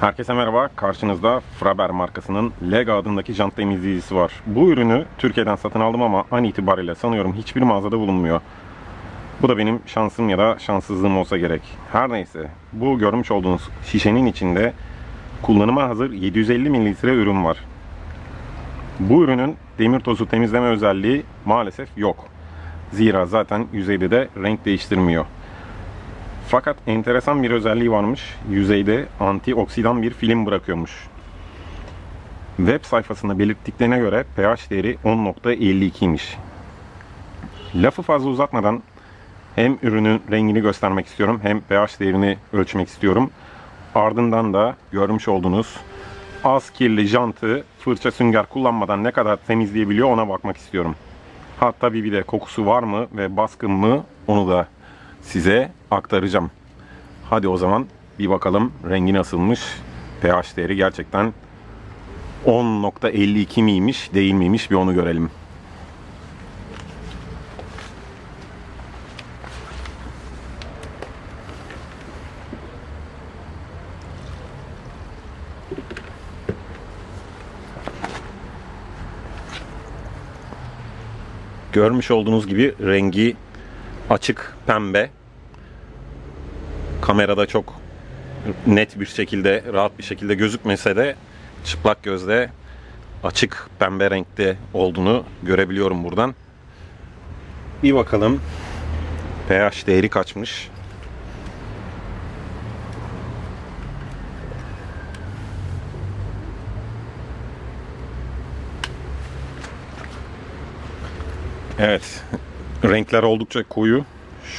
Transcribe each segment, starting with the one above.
Herkese merhaba. Karşınızda Fraber markasının Lega adındaki jant temizleyicisi var. Bu ürünü Türkiye'den satın aldım ama an itibariyle sanıyorum hiçbir mağazada bulunmuyor. Bu da benim şansım ya da şanssızlığım olsa gerek. Her neyse bu görmüş olduğunuz şişenin içinde kullanıma hazır 750 mililitre ürün var. Bu ürünün demir tozu temizleme özelliği maalesef yok. Zira zaten yüzeyde de renk değiştirmiyor. Fakat enteresan bir özelliği varmış. Yüzeyde antioksidan bir film bırakıyormuş. Web sayfasında belirttiklerine göre pH değeri 10.52'ymiş. Lafı fazla uzatmadan hem ürünün rengini göstermek istiyorum hem pH değerini ölçmek istiyorum. Ardından da görmüş olduğunuz az kirli jantı fırça sünger kullanmadan ne kadar temizleyebiliyor ona bakmak istiyorum. Hatta bir de kokusu var mı ve baskın mı onu da size aktaracağım. Hadi o zaman bir bakalım rengi nasılmış. pH değeri gerçekten 10.52 miymiş değil miymiş bir onu görelim. Görmüş olduğunuz gibi rengi açık pembe. Kamerada çok net bir şekilde, rahat bir şekilde gözükmese de çıplak gözle açık pembe renkte olduğunu görebiliyorum buradan. Bir bakalım pH değeri kaçmış. Evet. Renkler oldukça koyu.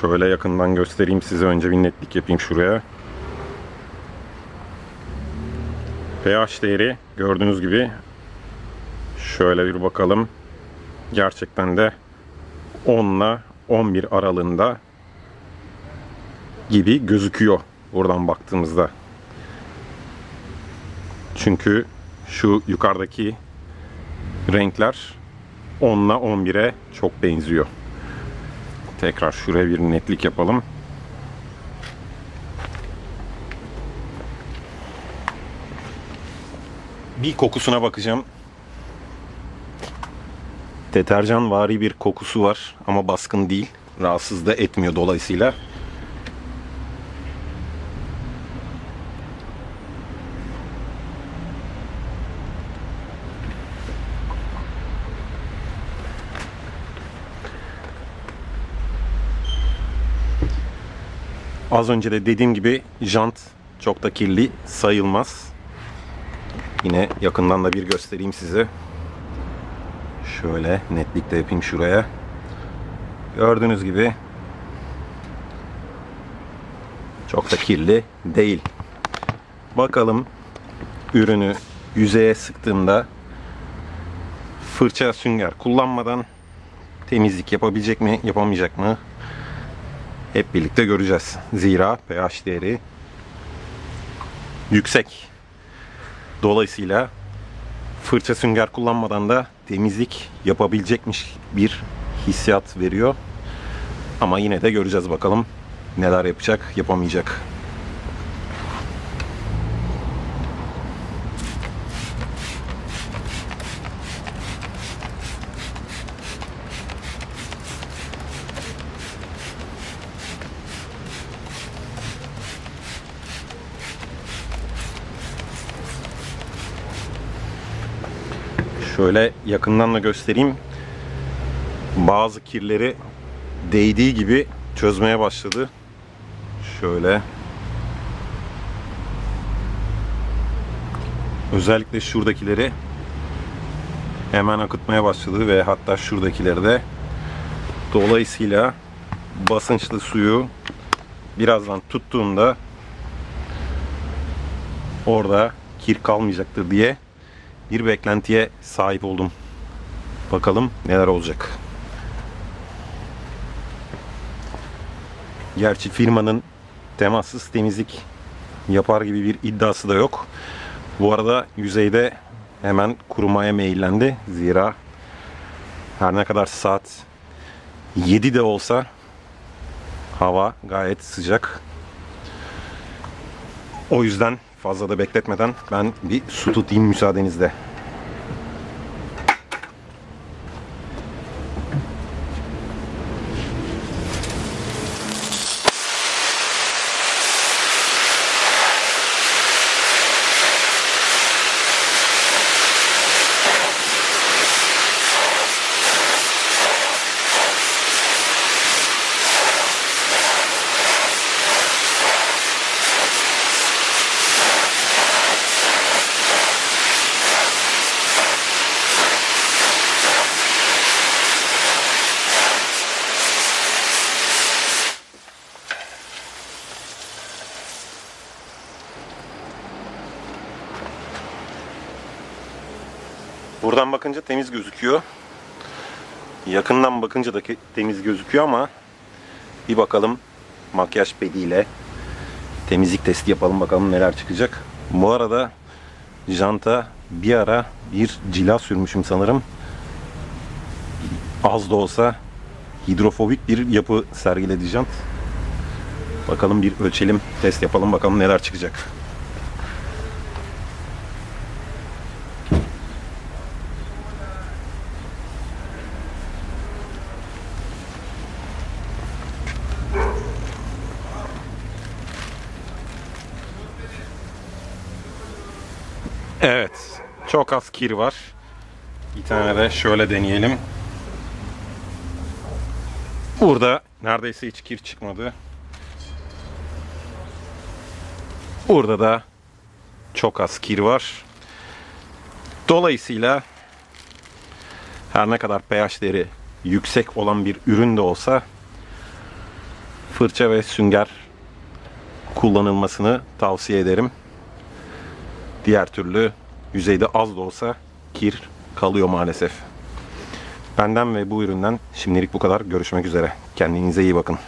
Şöyle yakından göstereyim size. Önce bir netlik yapayım şuraya. pH değeri gördüğünüz gibi şöyle bir bakalım. Gerçekten de 10 ile 11 aralığında gibi gözüküyor buradan baktığımızda. Çünkü şu yukarıdaki renkler 10 ile 11'e çok benziyor. Tekrar şuraya bir netlik yapalım. Bir kokusuna bakacağım. Deterjan vari bir kokusu var ama baskın değil. Rahatsız da etmiyor dolayısıyla. Az önce de dediğim gibi jant çok da kirli sayılmaz. Yine yakından da bir göstereyim size. Şöyle netlikle yapayım şuraya. Gördüğünüz gibi çok da kirli değil. Bakalım ürünü yüzeye sıktığımda fırça sünger kullanmadan temizlik yapabilecek mi yapamayacak mı hep birlikte göreceğiz. Zira pH değeri yüksek. Dolayısıyla fırça sünger kullanmadan da temizlik yapabilecekmiş bir hissiyat veriyor. Ama yine de göreceğiz bakalım neler yapacak, yapamayacak. Şöyle yakından da göstereyim. Bazı kirleri değdiği gibi çözmeye başladı. Şöyle. Özellikle şuradakileri hemen akıtmaya başladı ve hatta şuradakileri de dolayısıyla basınçlı suyu birazdan tuttuğumda orada kir kalmayacaktır diye bir beklentiye sahip oldum. Bakalım neler olacak. Gerçi firmanın temassız temizlik yapar gibi bir iddiası da yok. Bu arada yüzeyde hemen kurumaya meyillendi. Zira her ne kadar saat 7 de olsa hava gayet sıcak. O yüzden fazla da bekletmeden ben bir su tutayım müsaadenizle. Buradan bakınca temiz gözüküyor. Yakından bakınca da temiz gözüküyor ama bir bakalım makyaj pediyle temizlik testi yapalım bakalım neler çıkacak. Bu arada janta bir ara bir cila sürmüşüm sanırım. Az da olsa hidrofobik bir yapı sergiledi jant. Bakalım bir ölçelim, test yapalım bakalım neler çıkacak. Evet. Çok az kir var. Bir tane de şöyle deneyelim. Burada neredeyse hiç kir çıkmadı. Burada da çok az kir var. Dolayısıyla her ne kadar pH değeri yüksek olan bir ürün de olsa fırça ve sünger kullanılmasını tavsiye ederim. Diğer türlü yüzeyde az da olsa kir kalıyor maalesef. Benden ve bu üründen şimdilik bu kadar. Görüşmek üzere. Kendinize iyi bakın.